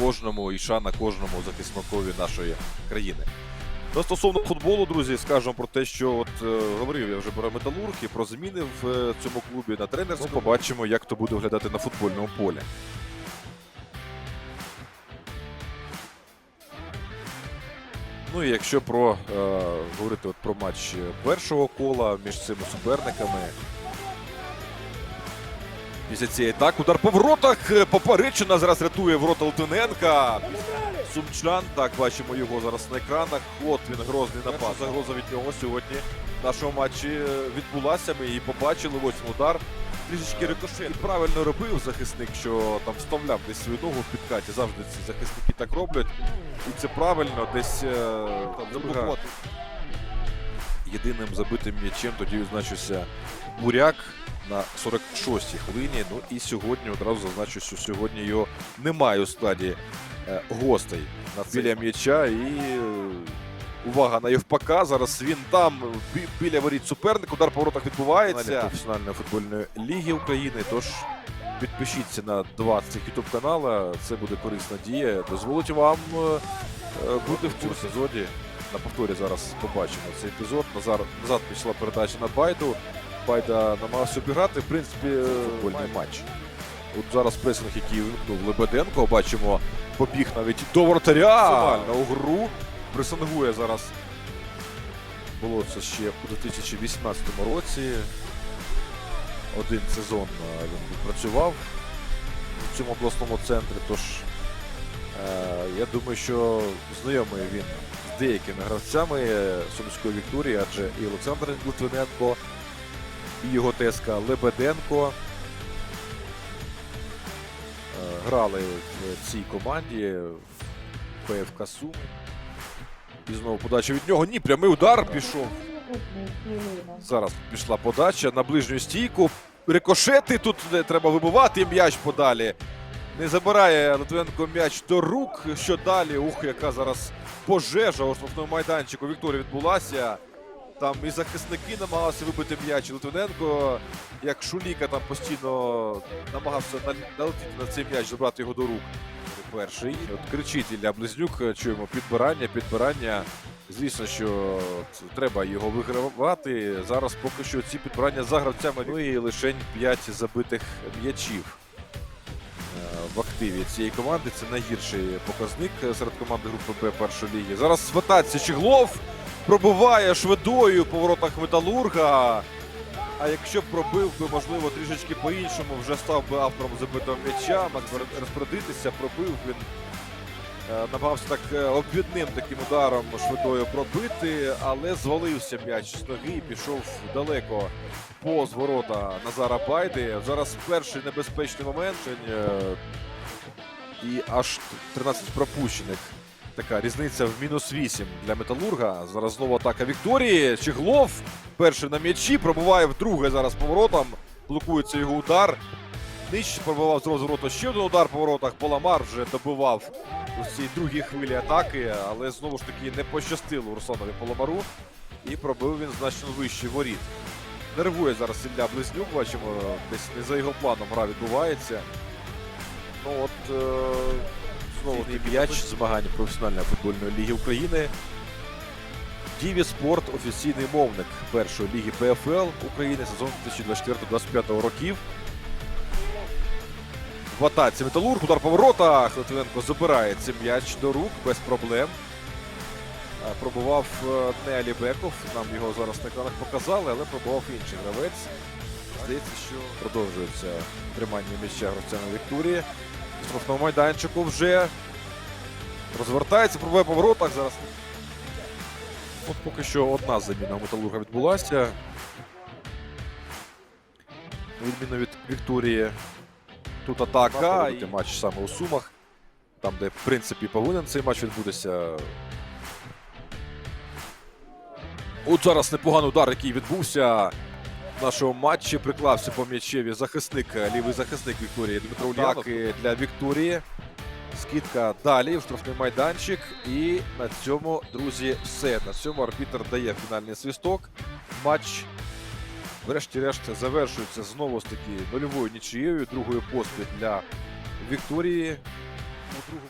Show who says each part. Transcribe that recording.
Speaker 1: кожному і шана кожному захисникові нашої країни. Ну, стосовно футболу, друзі, скажемо про те, що от е, говорив я вже про металург і про зміни в е, цьому клубі на тренерському. Побачимо, як то буде виглядати на футбольному полі. Ну і якщо про е, говорити от про матч першого кола між цими суперниками. Після цієї так, удар по воротах. е, Поперечина зараз рятує ворота Литвиненка. Сумчан, так, бачимо його зараз на екранах. От він грозний напад. Загроза від нього сьогодні в нашому матчі е, відбулася. Ми її побачили. Ось удар. Трішечки рикошет. І правильно робив захисник, що там вставляв десь свою ногу в підкаті. Завжди ці захисники так роблять. І це правильно, десь е, там заблокувати. Єдиним забитим м'ячем тоді відзначився Буряк на 46-й хвилині. Ну і сьогодні одразу зазначу, що сьогодні його немає у складі е, гостей біля м'яча. І е, увага на Євпака. Зараз він там бі- біля воріт суперник. Удар по воротах відбувається. Професіональної футбольної ліги України. Тож підпишіться на два цих ютуб канала. Це буде корисна дія. Дозволить вам е, бути в цьому сезоні. На повторі зараз побачимо цей епізод. Назар назад пішла передача на Байду. Байда намагався обіграти. В принципі, е, футбольний матч. От зараз пресинг, який вимкнув Лебеденко, бачимо, побіг навіть до воротаря у гру. Пресингує зараз. Було це ще у 2018 році. Один сезон е, він працював в цьому обласному центрі. Тож е, я думаю, що знайомий він деякими гравцями Сумської Вікторії, адже і Олександр Литвиненко, і його ТСК Лебеденко е, грали в цій команді в ПФК Суми. І знову подача від нього. Ні, прямий удар пішов. Зараз пішла подача на ближню стійку. Рикошети тут треба вибивати м'яч подалі. Не забирає Литвиненко м'яч до рук. Що далі? Ух, яка зараз пожежа у штрафному майданчику. Вікторія відбулася. Там і захисники намагалися вибити м'яч. Литвиненко, як шуліка, там постійно намагався налетіти на цей м'яч, забрати його до рук. Перший. От кричить Ілля Близнюк, чуємо підбирання, підбирання. Звісно, що треба його вигравати. Зараз поки що ці підбирання за гравцями. Ну і лише 5 забитих м'ячів в активі цієї команди. Це найгірший показник серед команди групи Б першої ліги. Зараз свататься Чиглов пробиває швидою по воротах Металурга. А якщо б пробив би, можливо, трішечки по-іншому, вже став би автором забитого м'яча, мог би пробив він. Е, Намагався так е, обвідним таким ударом швидою пробити, але звалився м'яч з ноги і пішов далеко повз ворота Назара Байди. Зараз перший небезпечний момент. е, І аж 13 пропущених. Така різниця в мінус 8 для Металурга. Зараз знову атака Вікторії. Чиглов перший на м'ячі, пробиває вдруге зараз поворотом. Блокується його удар. Нижче пробивав з розвороту ще один удар по воротах. Поламар вже добивав у цій другій хвилі атаки, але знову ж таки не пощастило Русланові Поламару. І пробив він значно вище воріт. Нервує зараз Ілля Близнюк, бачимо, десь не за його планом гра відбувається. Ну от е, знову ж м'яч змагань професіональної футбольної ліги України. Діві Спорт офіційний мовник першої ліги ПФЛ України сезон 2024-2025 років. Атаці Металург, удар по воротах. Литвиненко забирає цей м'яч до рук без проблем. Пробував е, не Алібеков, нам його зараз на екранах показали, але пробував інший гравець. Здається, що продовжується тримання м'яча гравцями Вікторії. В штрафному майданчику вже розвертається, пробує по воротах. Зараз От поки що одна заміна металурга відбулася. На відміну від Вікторії. Тут атака. І... матч саме у Сумах. Там, де, в принципі, повинен цей матч відбутися. От зараз непоганий удар, який відбувся в нашому матчі. Приклався по м'ячеві захисник, лівий захисник Вікторії Дмитро Ульянов. Для Вікторії. Скидка далі в штрафний майданчик. І на цьому, друзі, все. На цьому арбітр дає фінальний свисток. Матч, врешті-решт, завершується знову ж таки нульовою нічиєю, другою поспіль для Вікторії. у другому